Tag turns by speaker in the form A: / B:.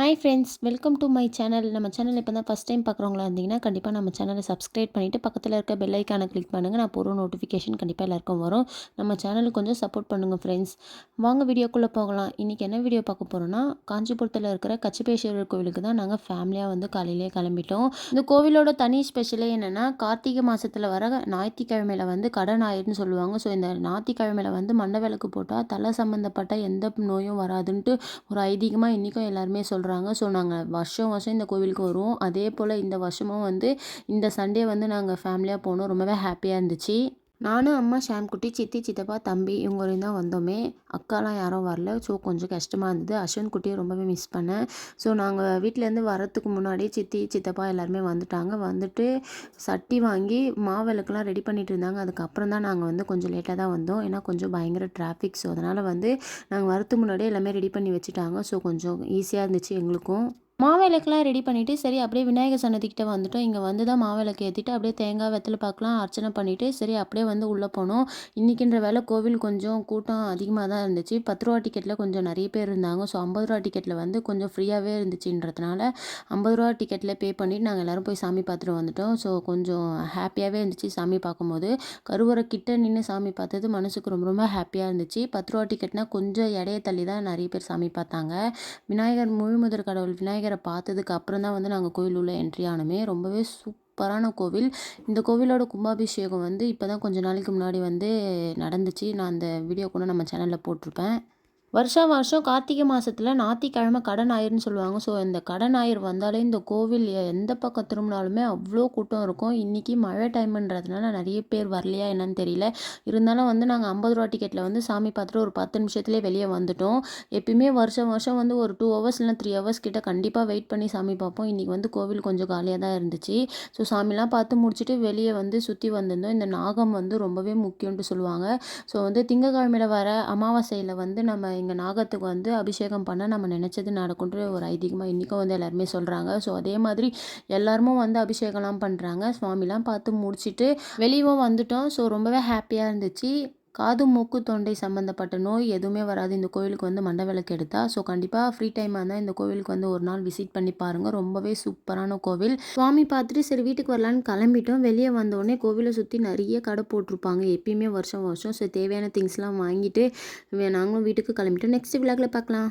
A: Hi friends welcome to my channel நம்ம channel இப்போ தான் ஃபஸ்ட் டைம் பார்க்குறவங்களா இருந்தீங்கன்னா கண்டிப்பாக நம்ம சேனலை சப்ஸ்கிரைப் பண்ணிவிட்டு பக்கத்தில் இருக்க பெல் ஐக்கானை கிளிக் பண்ணுங்கள் நான் போகிற நோட்டிஃபிகேஷன் கண்டிப்பாக எல்லாருக்கும் வரும். நம்ம சேனலுக்கு கொஞ்சம் சப்போர்ட் பண்ணுங்கள் ஃப்ரெண்ட்ஸ் வாங்க வீடியோக்குள்ளே போகலாம். இன்றைக்கி என்ன வீடியோ பார்க்க போகிறோன்னா காஞ்சிபுரத்தில் இருக்கிற கச்சிபேஸ்வரர் கோவிலுக்கு தான் நாங்கள் ஃபேமிலியாக வந்து காலையிலே கிளம்பிட்டோம். இந்த கோவிலோட தனி ஸ்பெஷலே என்னென்னா கார்த்திகை மாதத்தில் வர ஞாயிற்றுக்கிழமையில் வந்து கடன் ஞாயிறுன்னு சொல்லுவாங்க. ஸோ இந்த ஞாயிற்றுக்கிழமையில் வந்து மண்டை விளக்கு போட்டால் தலை சம்மந்தப்பட்ட எந்த நோயும் வராதுன்ட்டு ஒரு ஐதீகமாக இன்றைக்கும் எல்லாருமே சொல்கிறாங்க ஸோ நாங்கள் வருஷம் வருஷம் இந்த கோவிலுக்கு வருவோம் அதே போல் இந்த வருஷமும் வந்து இந்த சண்டே வந்து நாங்கள் ஃபேமிலியாக போனோம். ரொம்பவே ஹாப்பியாக இருந்துச்சு. நானும் அம்மா ஷாம்குட்டி சித்தி சித்தப்பா தம்பி இவங்க வரையும் தான் வந்தோமே. அக்காலாம் யாரும் வரல. ஸோ கொஞ்சம் கஷ்டமாக இருந்தது. அஸ்வந்த் குட்டியை ரொம்பவே மிஸ் பண்ணேன். ஸோ நாங்கள் வீட்டிலேருந்து வரத்துக்கு முன்னாடி சித்தி சித்தப்பா எல்லாருமே வந்துட்டாங்க. வந்துட்டு சட்டி வாங்கி மாவிளக்குலாம் ரெடி பண்ணிட்டு இருந்தாங்க. அதுக்கப்புறம் தான் நாங்கள் வந்து கொஞ்சம் லேட்டாக தான் வந்தோம். ஏன்னா கொஞ்சம் பயங்கர டிராஃபிக் ஸோ அதனால் வந்து நாங்கள் வரத்துக்கு முன்னாடியே எல்லாமே ரெடி பண்ணி வச்சுட்டாங்க. ஸோ கொஞ்சம் ஈஸியாக இருந்துச்சு எங்களுக்கும். மாவிளக்குலாம் ரெடி பண்ணிவிட்டு சரி அப்படியே விநாயகர் சன்னதிக்கிட்ட வந்துட்டோம். இங்கே வந்து தான் மாவிளக்கு ஏற்றிட்டு அப்படியே தேங்காய் வெத்தலை பார்க்கலாம் அர்ச்சனை பண்ணிவிட்டு சரி அப்படியே வந்து உள்ளே போனோம். இன்றைக்கின்ற வேலை கோவில் கொஞ்சம் கூட்டம் அதிகமாக தான் இருந்துச்சு. பத்து ரூபா டிக்கெட்டில் கொஞ்சம் நிறைய பேர் இருந்தாங்க. ஸோ ஐம்பது ரூபா டிக்கெட்டில் வந்து கொஞ்சம் ஃப்ரீயாகவே இருந்துச்சுன்றதுனால ஐம்பது ரூபா டிக்கெட்டில் பே பண்ணிவிட்டு நாங்கள் எல்லோரும் போய் சாமி பார்த்துட்டு வந்துட்டோம். ஸோ கொஞ்சம் ஹாப்பியாகவே இருந்துச்சு சாமி பார்க்கும்போது கருவறை கிட்ட நின்று சாமி பார்த்தது மனசுக்கு ரொம்ப ரொம்ப ஹாப்பியாக இருந்துச்சு. பத்து ரூபா டிக்கெட்னால் கொஞ்சம் இடைய தள்ளி தான் நிறைய பேர் சாமி பார்த்தாங்க. விநாயகர் முழுமுதற் கடவுள் விநாயகர் சாமியாரை பார்த்ததுக்கு அப்புறம் தான் வந்து நாங்கள் கோயில் உள்ள என்ட்ரி ஆனோமே. ரொம்பவே சூப்பரான கோவில். இந்த கோவிலோட கும்பாபிஷேகம் வந்து இப்போ தான் கொஞ்சம் நாளைக்கு முன்னாடி வந்து நடந்துச்சு. நான் அந்த வீடியோ கூட நம்ம சேனலில் போட்டிருப்பேன். வருஷா வருஷம் கார்த்திகை மாதத்தில் ஞாத்திக்கிழமை கடன் ஆயிருன்னு சொல்லுவாங்க. ஸோ இந்த கடன் ஆயிர் வந்தாலே இந்த கோவில் எந்த பக்கம் திரும்பினாலுமே அவ்வளோ கூட்டம் இருக்கும். இன்றைக்கி மழை டைமுன்றதுனால நிறைய பேர் வரலையா என்னன்னு தெரியல. இருந்தாலும் வந்து நாங்கள் ஐம்பது ரூபா டிக்கெட்டில் வந்து சாமி பார்த்துட்டு ஒரு பத்து நிமிஷத்துலேயே வெளியே வந்துட்டோம். எப்பயுமே வருஷம் வருஷம் வந்து ஒரு டூ ஹவர்ஸ் இல்லை த்ரீ ஹவர்ஸ் கிட்ட கண்டிப்பாக வெயிட் பண்ணி சாமி பார்ப்போம். இன்றைக்கி வந்து கோவில் கொஞ்சம் காலியாக தான் இருந்துச்சு. ஸோ சாமிலாம் பார்த்து முடிச்சுட்டு வெளியே வந்து சுற்றி வந்திருந்தோம். இந்த நாகம் வந்து ரொம்பவே முக்கியம்ன்ட்டு சொல்லுவாங்க. ஸோ வந்து திங்கக்கிழமையில் வர அமாவாசையில் வந்து நம்ம இங்கே நாகத்துக்கு வந்து அபிஷேகம் பண்ண நம்ம நினச்சது நடக்குன்ற ஒரு ஐதீகமாக இன்றைக்கும் வந்து எல்லாருமே சொல்கிறாங்க ஸோ அதே மாதிரி எல்லாருமே வந்து அபிஷேகம்லாம் பண்ணுறாங்க சுவாமிலாம் பார்த்து முடிச்சுட்டு வெளியவும் வந்துட்டோம். ஸோ ரொம்பவே ஹாப்பியாக இருந்துச்சு. காது மூக்கு தொண்டை சம்மந்தப்பட்ட நோய் எதுவுமே வராது. இந்த கோவிலுக்கு வந்து மண்ட விளக்கு எடுத்தால் ஸோ கண்டிப்பாக ஃப்ரீ டைமாக இருந்தால் இந்த கோவிலுக்கு வந்து ஒரு நாள் விசிட் பண்ணி பாருங்கள் ரொம்பவே சூப்பரான கோவில். சுவாமி பார்த்துட்டு சரி வீட்டுக்கு வரலான்னு கிளம்பிட்டோம். வெளியே வந்தோடனே கோவிலை சுற்றி நிறைய கடை போட்டிருப்பாங்க. எப்பயுமே வருஷம் வருஷம். ஸோ தேவையான திங்ஸ்லாம் வாங்கிட்டு நாங்களும் வீட்டுக்கு கிளம்பிட்டோம். நெக்ஸ்ட் விழாக்கில் பார்க்கலாம்.